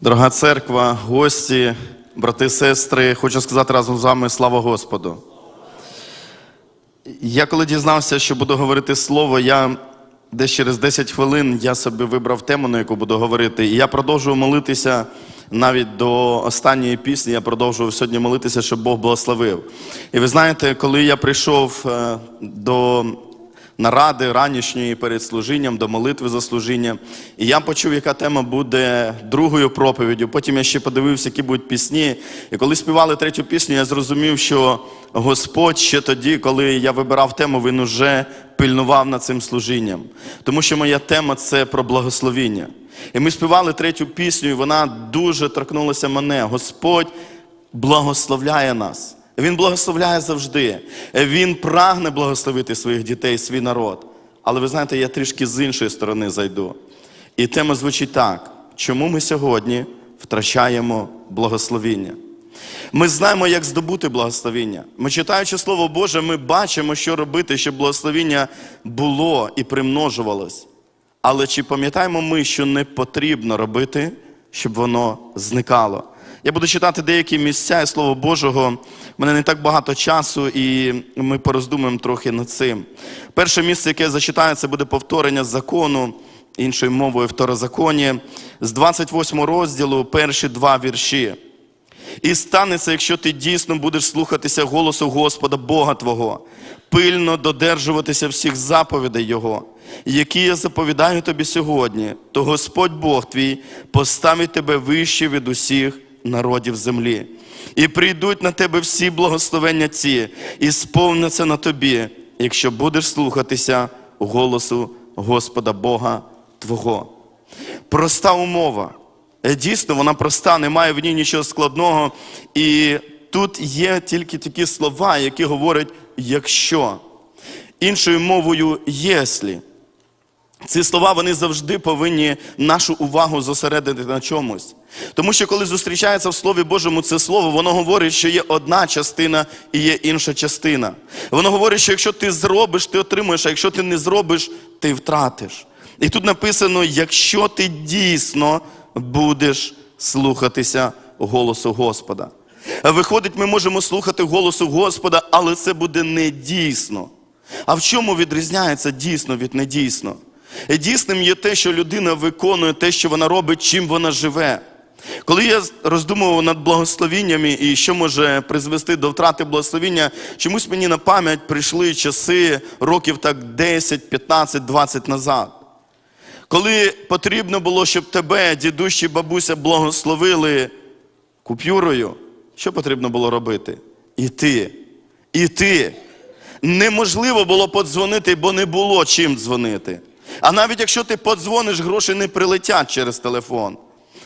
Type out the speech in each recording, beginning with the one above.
Дорога церква, гості, брати, сестри, хочу сказати разом з вами слава Господу. Я коли дізнався, що буду говорити слово, я десь через 10 хвилин я собі вибрав тему, на яку буду говорити. І я продовжую молитися навіть до останньої пісні. Я продовжую сьогодні молитися, щоб Бог благословив. І ви знаєте, коли я прийшов е, до наради ранішньої перед служінням, до молитви за служіння. І я почув, яка тема буде другою проповіддю. Потім я ще подивився, які будуть пісні. І коли співали третю пісню, я зрозумів, що Господь ще тоді, коли я вибирав тему, він уже пильнував над цим служінням. Тому що моя тема це про благословіння. І ми співали третю пісню, і вона дуже торкнулася мене. Господь благословляє нас. Він благословляє завжди. Він прагне благословити своїх дітей, свій народ. Але ви знаєте, я трішки з іншої сторони зайду. І тема звучить так: чому ми сьогодні втрачаємо благословіння? Ми знаємо, як здобути благословіння. Ми читаючи Слово Боже, ми бачимо, що робити, щоб благословіння було і примножувалось. Але чи пам'ятаємо ми, що не потрібно робити, щоб воно зникало? Я буду читати деякі місця і Слово Божого. У мене не так багато часу, і ми пороздумуємо трохи над цим. Перше місце, яке я зачитаю, це буде повторення закону, іншою мовою второзаконні, з 28 розділу, перші два вірші. І станеться, якщо ти дійсно будеш слухатися голосу Господа Бога Твого, пильно додержуватися всіх заповідей Його, які я заповідаю тобі сьогодні, то Господь Бог твій поставить тебе вище від усіх народів землі. І прийдуть на тебе всі благословення ці, і сповняться на тобі, якщо будеш слухатися голосу Господа Бога Твого. Проста умова. Е, Дійсно, вона проста, немає в ній нічого складного. І тут є тільки такі слова, які говорять якщо. Іншою мовою, єслі. Ці слова вони завжди повинні нашу увагу зосередити на чомусь. Тому що коли зустрічається в Слові Божому це слово, воно говорить, що є одна частина і є інша частина. Воно говорить, що якщо ти зробиш, ти отримуєш, а якщо ти не зробиш, ти втратиш. І тут написано: якщо ти дійсно будеш слухатися голосу Господа. Виходить, ми можемо слухати голосу Господа, але це буде не дійсно. А в чому відрізняється дійсно від недійсно? Дійсним є те, що людина виконує те, що вона робить, чим вона живе. Коли я роздумував над благословіннями і що може призвести до втрати благословіння, чомусь мені на пам'ять прийшли часи років так 10, 15, 20 назад. Коли потрібно було, щоб тебе, дідусь бабуся, благословили купюрою, що потрібно було робити? Іти. Іти. Неможливо було подзвонити, бо не було чим дзвонити. А навіть якщо ти подзвониш, гроші не прилетять через телефон.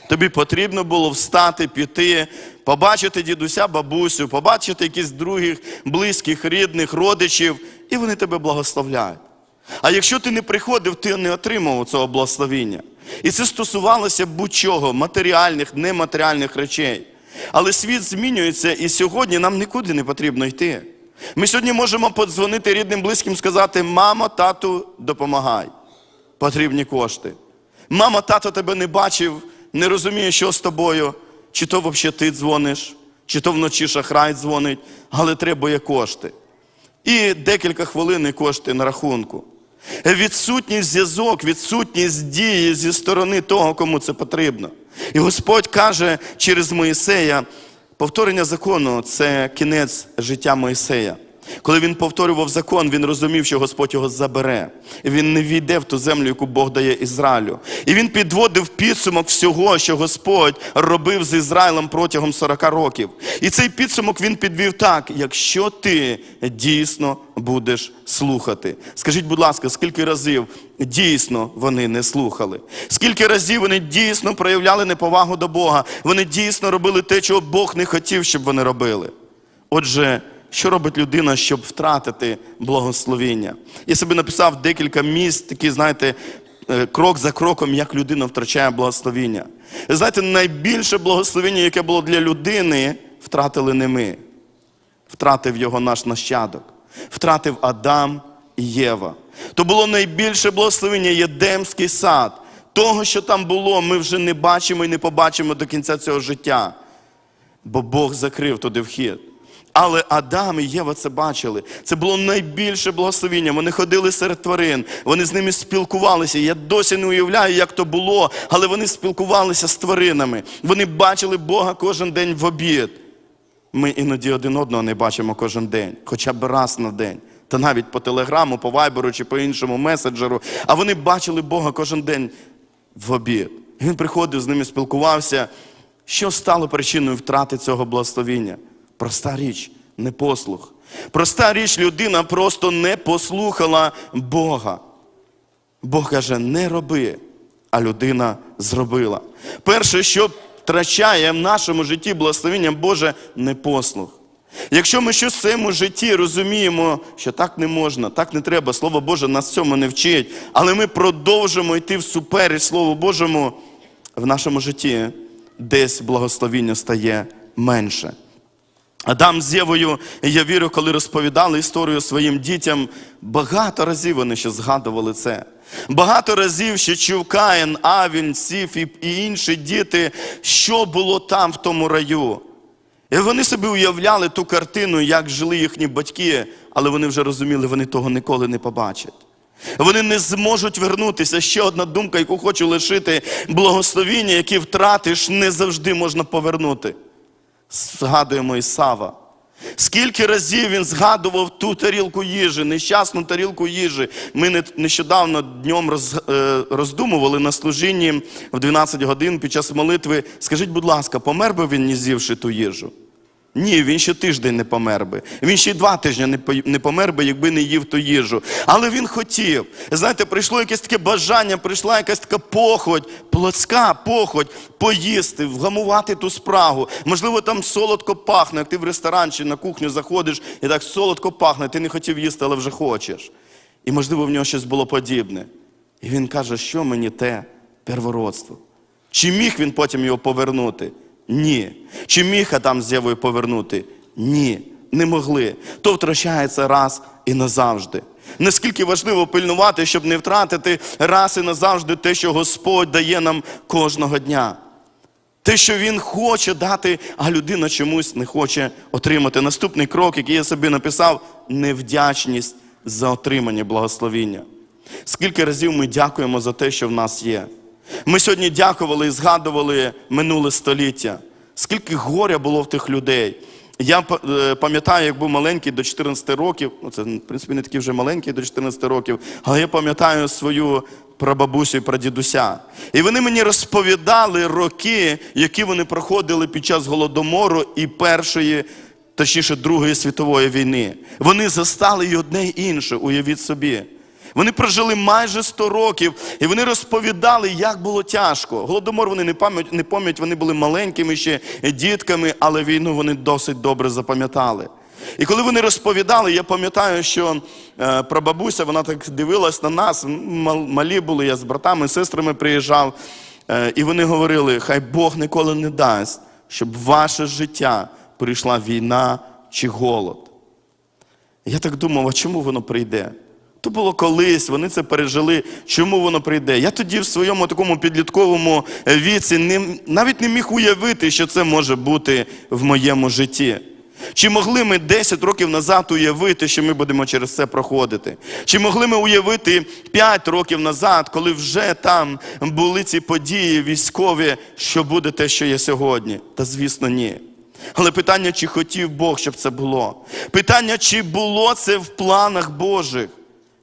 Тобі потрібно було встати, піти, побачити дідуся, бабусю, побачити якихось других близьких, рідних, родичів, і вони тебе благословляють. А якщо ти не приходив, ти не отримав цього благословіння. І це стосувалося будь-чого, матеріальних, нематеріальних речей. Але світ змінюється, і сьогодні нам нікуди не потрібно йти. Ми сьогодні можемо подзвонити рідним, близьким, сказати: мамо, тату, допомагай. Потрібні кошти. Мама, тато тебе не бачив, не розуміє, що з тобою, чи то взагалі ти дзвониш, чи то вночі шахрай дзвонить, але треба є кошти. І декілька хвилин і кошти на рахунку. Відсутність зв'язок, відсутність дії зі сторони того, кому це потрібно. І Господь каже через Моїсея, повторення закону це кінець життя Моїсея. Коли він повторював закон, він розумів, що Господь його забере. Він не війде в ту землю, яку Бог дає Ізраїлю. І він підводив підсумок всього, що Господь робив з Ізраїлем протягом 40 років. І цей підсумок він підвів так: якщо ти дійсно будеш слухати. Скажіть, будь ласка, скільки разів дійсно вони не слухали? Скільки разів вони дійсно проявляли неповагу до Бога? Вони дійсно робили те, чого Бог не хотів, щоб вони робили. Отже, що робить людина, щоб втратити благословіння? Я собі написав декілька місць, такі, знаєте, е, крок за кроком, як людина втрачає благословіння. Знаєте, найбільше благословіння, яке було для людини, втратили не ми. Втратив його наш нащадок, втратив Адам і Єва. То було найбільше благословення Єдемський сад. Того, що там було, ми вже не бачимо і не побачимо до кінця цього життя. Бо Бог закрив туди вхід. Але Адам і Єва це бачили. Це було найбільше благословіння. Вони ходили серед тварин, вони з ними спілкувалися. Я досі не уявляю, як то було, але вони спілкувалися з тваринами. Вони бачили Бога кожен день в обід. Ми іноді один одного не бачимо кожен день, хоча б раз на день. Та навіть по телеграму, по вайберу чи по іншому меседжеру. А вони бачили Бога кожен день в обід. Він приходив з ними, спілкувався. Що стало причиною втрати цього благословіння? Проста річ, непослух. Проста річ, людина просто не послухала Бога. Бог каже, не роби, а людина зробила. Перше, що втрачає в нашому житті благословення Боже, непослух. Якщо ми щось в своєму житті розуміємо, що так не можна, так не треба, Слово Боже нас цьому не вчить, але ми продовжимо йти в всупереч Слову Божому в нашому житті, десь благословіння стає менше. Адам з Євою, я вірю, коли розповідали історію своїм дітям, багато разів вони ще згадували це. Багато разів ще чув Каїн, Авін, Сіф і, інші діти, що було там в тому раю. І вони собі уявляли ту картину, як жили їхні батьки, але вони вже розуміли, вони того ніколи не побачать. Вони не зможуть вернутися. Ще одна думка, яку хочу лишити, благословіння, які втратиш, не завжди можна повернути. Згадуємо Ісава. Скільки разів він згадував ту тарілку їжі, нещасну тарілку їжі. Ми не- нещодавно днем е, роздумували на служінні в 12 годин під час молитви. Скажіть, будь ласка, помер би він, не з'ївши ту їжу? Ні, він ще тиждень не помер би. Він ще два тижні не помер би, якби не їв ту їжу. Але він хотів. Знаєте, прийшло якесь таке бажання, прийшла якась така похоть, плотська похоть поїсти, вгамувати ту спрагу. Можливо, там солодко пахне, як ти в ресторан чи на кухню заходиш і так солодко пахне, ти не хотів їсти, але вже хочеш. І можливо в нього щось було подібне. І він каже, що мені те первородство. Чи міг він потім його повернути? Ні. Чи міг Адам з Євою повернути? Ні. Не могли. То втрачається раз і назавжди. Наскільки важливо пильнувати, щоб не втратити раз і назавжди те, що Господь дає нам кожного дня. Те, що Він хоче дати, а людина чомусь не хоче отримати. Наступний крок, який я собі написав, невдячність за отримання благословіння. Скільки разів ми дякуємо за те, що в нас є. Ми сьогодні дякували і згадували минуле століття. Скільки горя було в тих людей. Я е, пам'ятаю, як був маленький до 14 років, ну це, в принципі, не такий вже маленький до 14 років, але я пам'ятаю свою прабабусю і прадідуся. І вони мені розповідали роки, які вони проходили під час голодомору і першої, точніше, Другої світової війни. Вони застали і одне і інше, уявіть собі. Вони прожили майже 100 років, і вони розповідали, як було тяжко. Голодомор вони не пам'ятають, не пам'ятають, вони були маленькими ще дітками, але війну вони досить добре запам'ятали. І коли вони розповідали, я пам'ятаю, що е, прабабуся, вона так дивилась на нас, малі були, я з братами, сестрами приїжджав, е, і вони говорили, хай Бог ніколи не дасть, щоб в ваше життя прийшла війна чи голод. Я так думав, а чому воно прийде? То було колись, вони це пережили. Чому воно прийде? Я тоді в своєму такому підлітковому віці не, навіть не міг уявити, що це може бути в моєму житті. Чи могли ми 10 років назад уявити, що ми будемо через це проходити? Чи могли ми уявити 5 років назад, коли вже там були ці події військові, що буде те, що є сьогодні? Та звісно, ні. Але питання, чи хотів Бог, щоб це було? Питання, чи було це в планах Божих?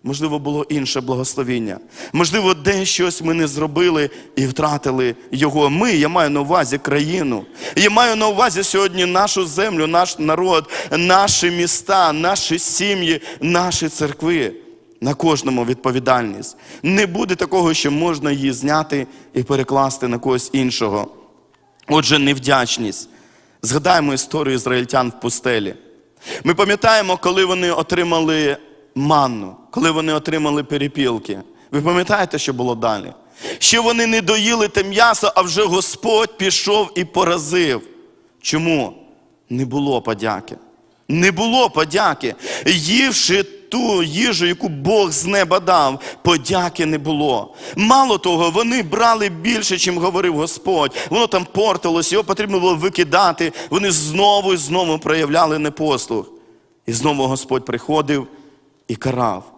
Можливо, було інше благословіння. Можливо, де щось ми не зробили і втратили його. Ми, я маю на увазі країну. Я маю на увазі сьогодні нашу землю, наш народ, наші міста, наші сім'ї, наші церкви. На кожному відповідальність. Не буде такого, що можна її зняти і перекласти на когось іншого. Отже, невдячність. Згадаємо історію ізраїльтян в пустелі. Ми пам'ятаємо, коли вони отримали манну, коли вони отримали перепілки. Ви пам'ятаєте, що було далі? Ще вони не доїли те м'ясо, а вже Господь пішов і поразив. Чому? Не було подяки. Не було подяки. Ївши ту їжу, яку Бог з неба дав, подяки не було. Мало того, вони брали більше, чим говорив Господь. Воно там портилось, його потрібно було викидати. Вони знову і знову проявляли непослух. І знову Господь приходив і карав.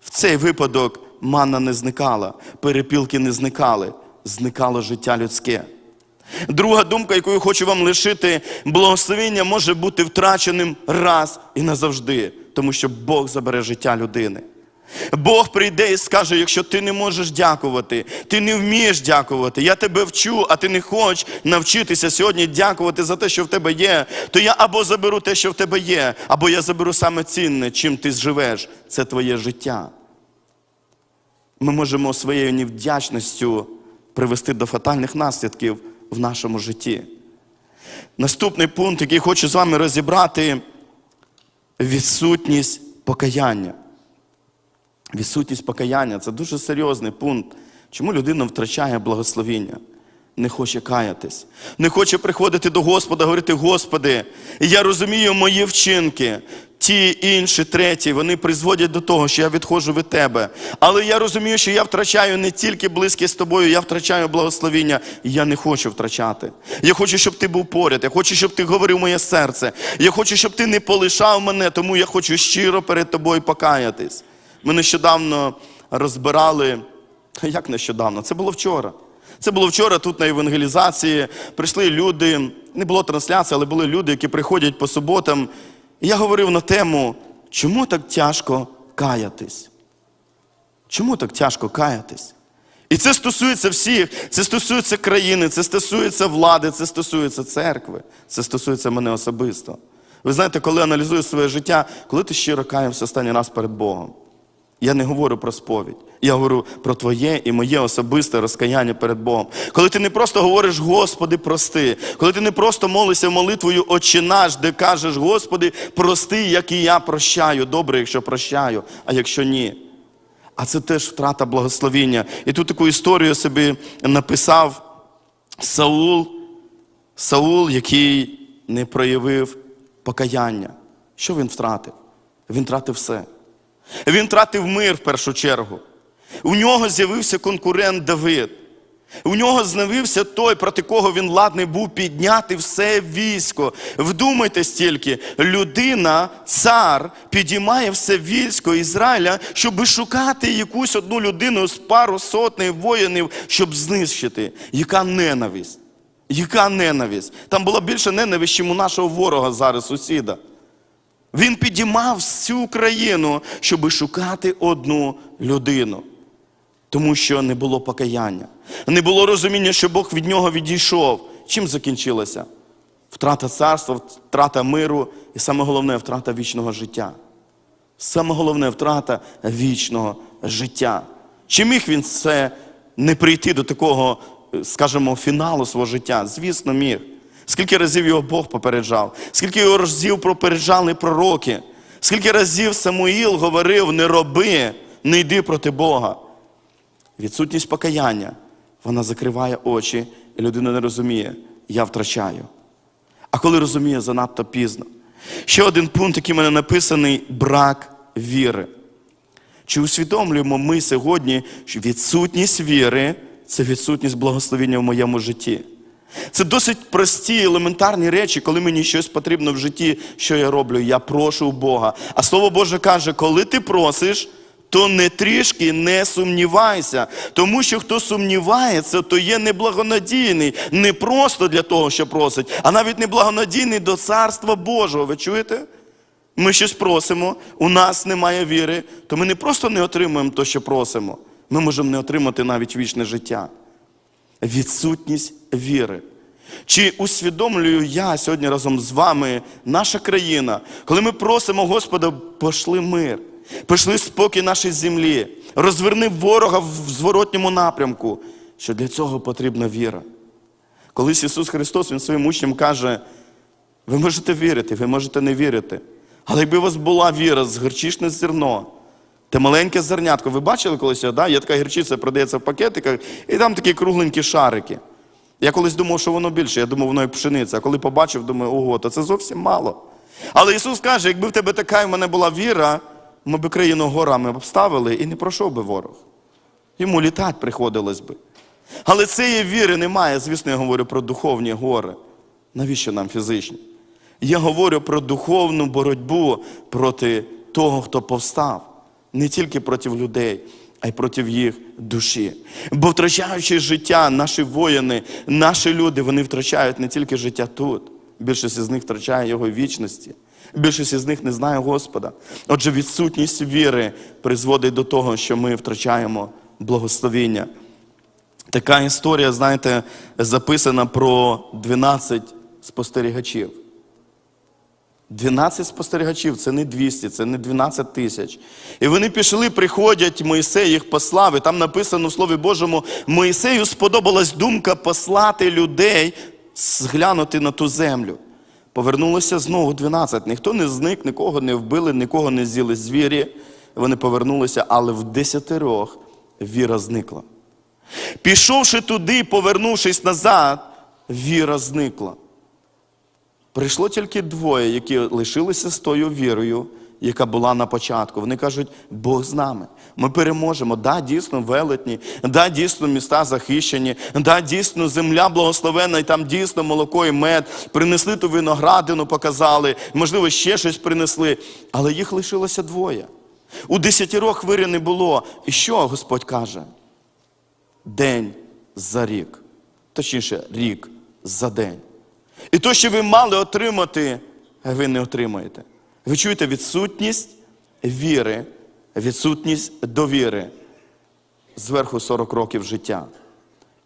В цей випадок манна не зникала, перепілки не зникали, зникало життя людське. Друга думка, яку я хочу вам лишити, благословення може бути втраченим раз і назавжди, тому що Бог забере життя людини. Бог прийде і скаже, якщо ти не можеш дякувати, ти не вмієш дякувати, я тебе вчу, а ти не хочеш навчитися сьогодні дякувати за те, що в тебе є, то я або заберу те, що в тебе є, або я заберу саме цінне, чим ти живеш. Це твоє життя. Ми можемо своєю невдячністю привести до фатальних наслідків в нашому житті. Наступний пункт, який хочу з вами розібрати, відсутність покаяння. Відсутність покаяння це дуже серйозний пункт. Чому людина втрачає благословіння? Не хоче каятись, не хоче приходити до Господа, говорити, Господи, я розумію мої вчинки, ті, інші, треті, вони призводять до того, що я відходжу від Тебе. Але я розумію, що я втрачаю не тільки близькість з тобою, я втрачаю благословіння, і я не хочу втрачати. Я хочу, щоб ти був поряд, я хочу, щоб ти говорив моє серце. Я хочу, щоб ти не полишав мене, тому я хочу щиро перед тобою покаятись. Ми нещодавно розбирали, як нещодавно? Це було вчора. Це було вчора тут на евангелізації. Прийшли люди, не було трансляції, але були люди, які приходять по суботам. І я говорив на тему, чому так тяжко каятись? Чому так тяжко каятись? І це стосується всіх, це стосується країни, це стосується влади, це стосується церкви, це стосується мене особисто. Ви знаєте, коли аналізую своє життя, коли ти щиро каявся останній раз перед Богом? Я не говорю про сповідь. Я говорю про твоє і моє особисте розкаяння перед Богом. Коли ти не просто говориш, Господи, прости, коли ти не просто молишся молитвою «Отче наш», де кажеш, Господи, прости, як і я прощаю. Добре, якщо прощаю, а якщо ні. А це теж втрата благословіння. І тут таку історію собі написав Саул, Саул, який не проявив покаяння. Що він втратив? Він втратив все. Він втратив мир в першу чергу. У нього з'явився конкурент Давид. У нього з'явився той, проти кого він ладний був підняти все військо. Вдумайтесь тільки, людина, цар, підіймає все військо Ізраїля, щоб шукати якусь одну людину з пару сотень воїнів, щоб знищити. Яка ненависть? Яка ненависть? Там було більше ненависті, ніж у нашого ворога зараз, сусіда. Він підіймав всю країну, щоб шукати одну людину. Тому що не було покаяння. Не було розуміння, що Бог від нього відійшов. Чим закінчилося? Втрата царства, втрата миру і саме головне втрата вічного життя. Саме головне втрата вічного життя. Чи міг він це не прийти до такого, скажімо, фіналу свого життя? Звісно, міг. Скільки разів його Бог попереджав, скільки його разів попереджали пророки, скільки разів Самуїл говорив: не роби, не йди проти Бога. Відсутність покаяння, вона закриває очі, і людина не розуміє, я втрачаю. А коли розуміє, занадто пізно. Ще один пункт, який в мене написаний брак віри. Чи усвідомлюємо ми сьогодні, що відсутність віри це відсутність благословення в моєму житті? Це досить прості, елементарні речі, коли мені щось потрібно в житті, що я роблю? Я прошу Бога. А Слово Боже каже, коли ти просиш, то не трішки не сумнівайся. Тому що хто сумнівається, то є неблагонадійний. Не просто для того, що просить, а навіть неблагонадійний до Царства Божого. Ви чуєте? Ми щось просимо, у нас немає віри, то ми не просто не отримуємо те, що просимо. Ми можемо не отримати навіть вічне життя відсутність віри. Чи усвідомлюю я сьогодні разом з вами, наша країна, коли ми просимо Господа, пошли мир, пошли спокій нашій землі, розверни ворога в зворотньому напрямку, що для цього потрібна віра. Колись Ісус Христос Він своїм учням каже, ви можете вірити, ви можете не вірити. Але якби у вас була віра з гірчичне зерно, те маленьке зернятко, ви бачили колись, да? є така гірчиця, продається в пакетиках, і там такі кругленькі шарики. Я колись думав, що воно більше, я думав, воно як пшениця. А коли побачив, думаю, ого, то це зовсім мало. Але Ісус каже, якби в тебе така в мене була віра, ми б країну горами обставили і не пройшов би ворог. Йому літати приходилось би. Але цієї віри немає. Звісно, я говорю про духовні гори. Навіщо нам фізичні? Я говорю про духовну боротьбу проти того, хто повстав. Не тільки проти людей, а й проти їх душі. Бо втрачаючи життя, наші воїни, наші люди, вони втрачають не тільки життя тут. Більшість з них втрачає його вічності. Більшість з них не знає Господа. Отже, відсутність віри призводить до того, що ми втрачаємо благословіння. Така історія, знаєте, записана про 12 спостерігачів. 12 спостерігачів це не 200, це не 12 тисяч. І вони пішли, приходять, Моїсей їх послав. І там написано в Слові Божому: Моїсею сподобалась думка послати людей зглянути на ту землю. Повернулося знову 12. Ніхто не зник, нікого не вбили, нікого не з'їли звірі. Вони повернулися, але в десятерох віра зникла. Пішовши туди, повернувшись назад, віра зникла. Прийшло тільки двоє, які лишилися з тою вірою, яка була на початку. Вони кажуть, Бог з нами. Ми переможемо. Да, дійсно, велетні, да, дійсно, міста захищені, да, дійсно, земля благословенна, і там дійсно молоко і мед. Принесли ту виноградину, показали, можливо, ще щось принесли. Але їх лишилося двоє. У десятірох вири не було. І що Господь каже? День за рік. Точніше, рік за день. І то, що ви мали отримати, ви не отримаєте. Ви чуєте відсутність віри, відсутність довіри. Зверху 40 років життя.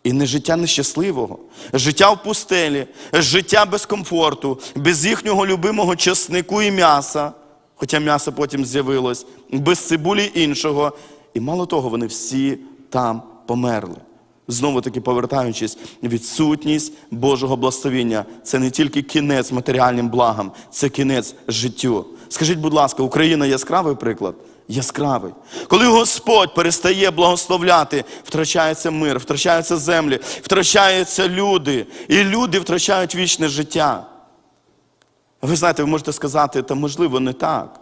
І не життя нещасливого, життя в пустелі, життя без комфорту, без їхнього любимого часнику і м'яса, хоча м'ясо потім з'явилось, без цибулі іншого. І мало того, вони всі там померли. Знову таки повертаючись, відсутність Божого благословіння це не тільки кінець матеріальним благам, це кінець життю. Скажіть, будь ласка, Україна яскравий приклад? Яскравий. Коли Господь перестає благословляти, втрачається мир, втрачаються землі, втрачаються люди, і люди втрачають вічне життя. Ви знаєте, ви можете сказати, та можливо не так.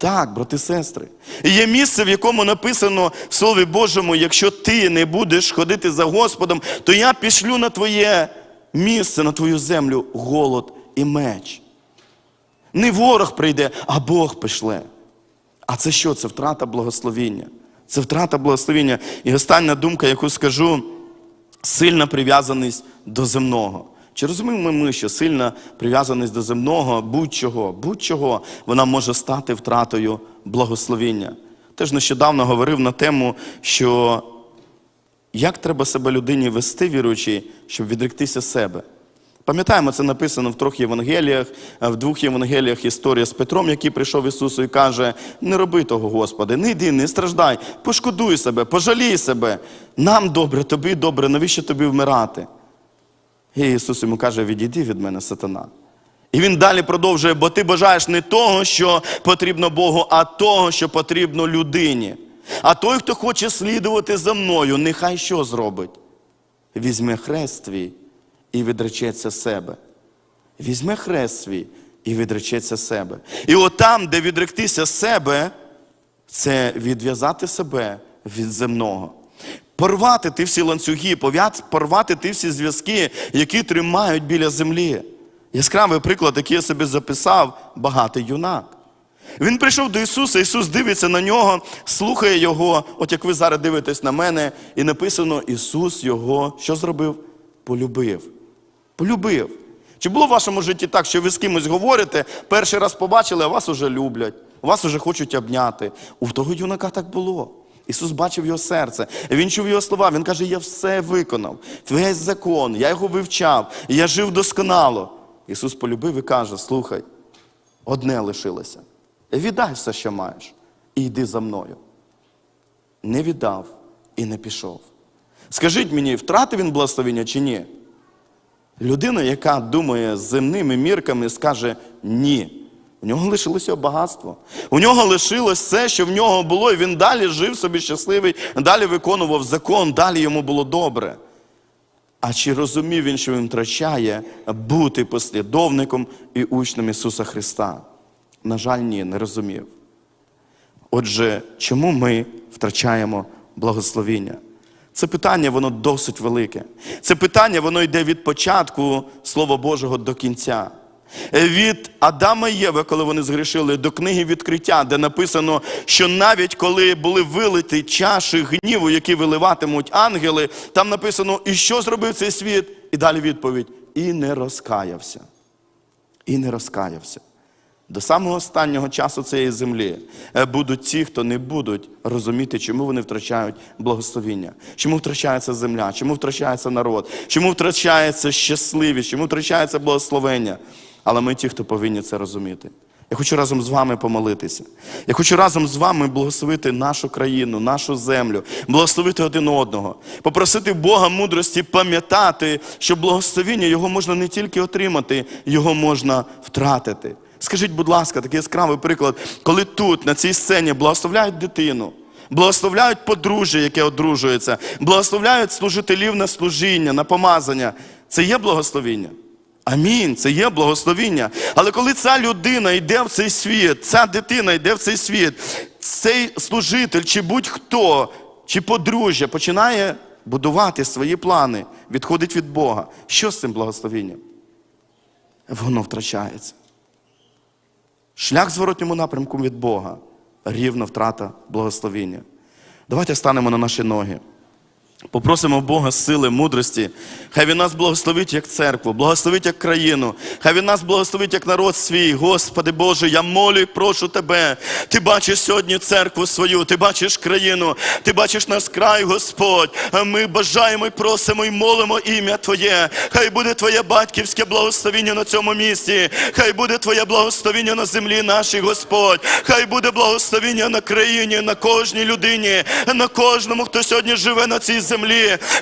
Так, брати і сестри. Є місце, в якому написано в Слові Божому, якщо ти не будеш ходити за Господом, то я пішлю на твоє місце, на твою землю голод і меч. Не ворог прийде, а Бог пішле. А це що? Це втрата благословіння. Це втрата благословіння. І остання думка, яку скажу, сильна прив'язаність до земного. Чи розуміємо ми, що сильна прив'язаність до земного, будь-чого, будь-чого, вона може стати втратою благословіння? Теж нещодавно говорив на тему, що як треба себе людині вести, віруючи, щоб відректися себе. Пам'ятаємо, це написано в трьох Євангеліях, в двох Євангеліях історія з Петром, який прийшов Ісусу і каже: не роби того, Господи, не йди, не страждай, пошкодуй себе, пожалій себе. Нам добре, тобі добре, навіщо тобі вмирати? І Ісус йому каже: відійди від мене, сатана. І він далі продовжує, бо ти бажаєш не того, що потрібно Богу, а того, що потрібно людині. А той, хто хоче слідувати за мною, нехай що зробить? Візьме хрест свій і відречеться себе. Візьме хрест свій і відречеться себе. І от там, де відректися себе, це відв'язати себе від земного. Порвати ті всі ланцюги, порвати ті всі зв'язки, які тримають біля землі. Яскравий приклад, який я собі записав, багатий юнак. Він прийшов до Ісуса, Ісус дивиться на нього, слухає Його, от як ви зараз дивитесь на мене, і написано, Ісус його що зробив? Полюбив. Полюбив. Чи було в вашому житті так, що ви з кимось говорите, перший раз побачили, а вас уже люблять, вас уже хочуть обняти? У того юнака так було. Ісус бачив його серце, він чув його слова. Він каже: Я все виконав, весь закон, я його вивчав, я жив досконало. Ісус полюбив і каже: Слухай, одне лишилося. Віддай все, що маєш, і йди за мною. Не віддав і не пішов. Скажіть мені, втратив він благословення чи ні? Людина, яка думає земними мірками, скаже ні. У нього лишилося багатство. У нього лишилось все, що в нього було, і він далі жив собі щасливий, далі виконував закон, далі йому було добре. А чи розумів він, що він втрачає бути послідовником і учнем Ісуса Христа? На жаль, ні, не розумів. Отже, чому ми втрачаємо благословіння? Це питання, воно досить велике. Це питання, воно йде від початку Слова Божого до кінця. Від Адама і Єви, коли вони згрішили, до книги відкриття, де написано, що навіть коли були вилиті чаші гніву, які виливатимуть ангели, там написано, і що зробив цей світ? І далі відповідь: і не розкаявся. І не розкаявся. До самого останнього часу цієї землі е, будуть ті, хто не будуть розуміти, чому вони втрачають благословіння, чому втрачається земля, чому втрачається народ, чому втрачається щасливість, чому втрачається благословення. Але ми ті, хто повинні це розуміти. Я хочу разом з вами помолитися. Я хочу разом з вами благословити нашу країну, нашу землю, благословити один одного, попросити Бога мудрості пам'ятати, що благословіння його можна не тільки отримати, його можна втратити. Скажіть, будь ласка, такий яскравий приклад, коли тут, на цій сцені, благословляють дитину, благословляють подружжя, яке одружується, благословляють служителів на служіння, на помазання. Це є благословіння. Амінь, це є благословіння. Але коли ця людина йде в цей світ, ця дитина йде в цей світ, цей служитель, чи будь-хто, чи подружжя починає будувати свої плани, відходить від Бога. Що з цим благословенням? Воно втрачається. Шлях зворотньому напрямку від Бога рівно втрата благословіння. Давайте станемо на наші ноги. Попросимо Бога сили, мудрості. Хай Він нас благословить як церкву, благословить як країну. Хай Він нас благословить як народ свій. Господи Боже, я молю і прошу Тебе. Ти бачиш сьогодні церкву свою, ти бачиш країну, ти бачиш наш край, Господь. Ми бажаємо і просимо і молимо ім'я Твоє. Хай буде Твоє батьківське благословіння на цьому місці. Хай буде Твоє благословіння на землі нашій, Господь. Хай буде благословіння на країні, на кожній людині, на кожному, хто сьогодні живе на цій землі.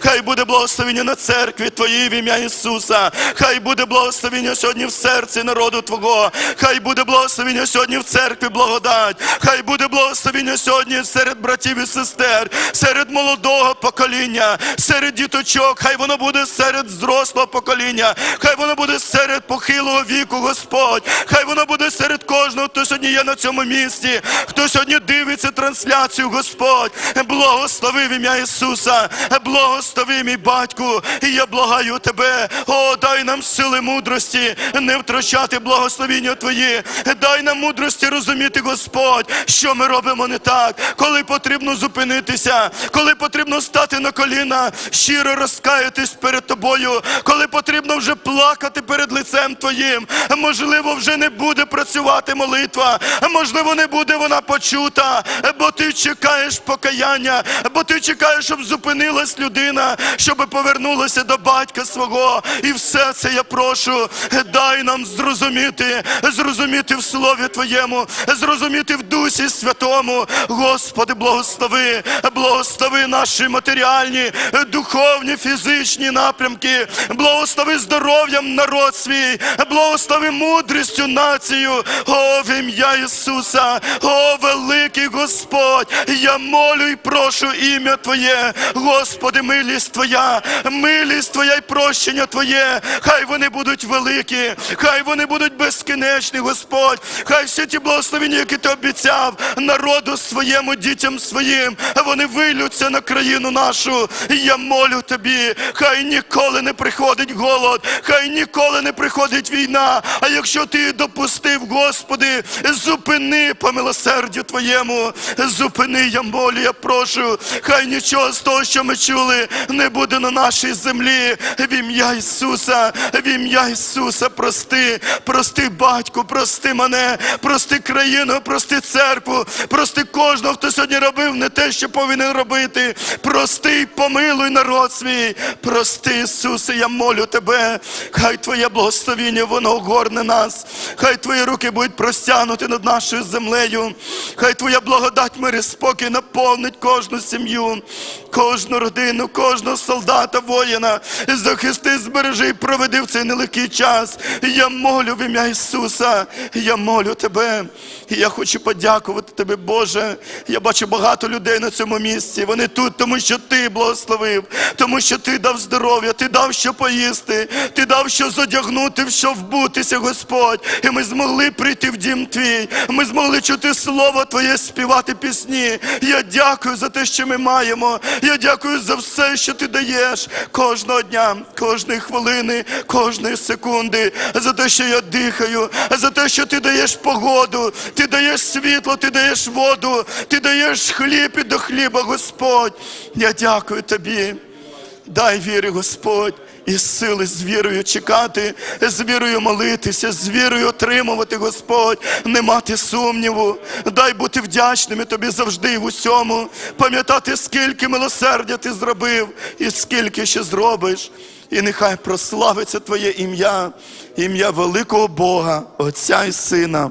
Хай буде благословіння на церкві Твоїй в ім'я Ісуса. Хай буде благословіння сьогодні в серці народу Твого. Хай буде благословіння сьогодні в церкві благодать. Хай буде благословіння сьогодні серед братів і сестер, серед молодого покоління, серед діточок. Хай воно буде серед зрослого покоління. Хай воно буде серед похилого віку, Господь. Хай воно буде серед кожного, хто сьогодні є на цьому місці, хто сьогодні дивиться трансляцію, Господь. Благослови в ім'я Ісуса. Благослови, мій батьку, і я благаю тебе. О, дай нам сили мудрості, не втрачати благословіння Твої. Дай нам мудрості розуміти, Господь, що ми робимо не так, коли потрібно зупинитися, коли потрібно стати на коліна, щиро розкаятись перед тобою, коли потрібно вже плакати перед лицем Твоїм. Можливо, вже не буде працювати молитва, можливо, не буде вона почута, бо ти чекаєш покаяння, бо ти чекаєш, щоб зупинилась людина, щоб повернулася до батька свого. І все це я прошу, дай нам зрозуміти, зрозуміти в Слові Твоєму, зрозуміти в Дусі Святому. Господи, благослови, благослови наші матеріальні, духовні, фізичні напрямки, благослови здоров'ям народ свій, благослови мудрістю націю, о, в ім'я Ісуса, о, великий Господь, я молю і прошу ім'я Твоє, Господи, милість Твоя, милість Твоя і прощення Твоє, хай вони будуть великі, хай вони будуть безкінечні, Господь, хай всі ті благословення, які ти обіцяв народу своєму, дітям своїм, вони вилються на країну нашу. Я молю тобі, хай ніколи не приходить голод, хай ніколи не приходить війна. А якщо ти допустив, Господи, зупини по милосердю Твоєму, зупини, я молю, я прошу, хай нічого з того, що ми чули, не буде на нашій землі. В ім'я Ісуса, в ім'я Ісуса, прости, прости, батьку, прости мене, прости країну, прости церкву, прости кожного, хто сьогодні робив не те, що повинен робити. Прости, помилуй народ свій. Прости, Ісусе, я молю тебе. Хай Твоє благословіння, воно огорне нас. Хай Твої руки будуть простягнуті над нашою землею. Хай Твоя благодать, мир і спокій наповнить кожну сім'ю, кожну кожну родину, кожного солдата, воїна. Захисти, збережи і проведи в цей нелегкий час. Я молю в ім'я Ісуса. Я молю тебе. І я хочу подякувати тобі, Боже. Я бачу багато людей на цьому місці. Вони тут, тому що ти благословив, тому що ти дав здоров'я, ти дав що поїсти, ти дав що задягнути, в що вбутися, Господь. І ми змогли прийти в дім твій. Ми змогли чути слово Твоє, співати пісні. Я дякую за те, що ми маємо. Я дякую за все, що ти даєш кожного дня, кожної хвилини, кожної секунди, за те, що я дихаю, за те, що ти даєш погоду, ти даєш світло, ти даєш воду, ти даєш хліб і до хліба, Господь. Я дякую тобі. Дай віри, Господь, і сили з вірою чекати, з вірою молитися, з вірою отримувати, Господь, не мати сумніву. Дай бути вдячними тобі завжди і в усьому, пам'ятати, скільки милосердя ти зробив і скільки ще зробиш. І нехай прославиться Твоє ім'я, ім'я великого Бога, Отця і Сина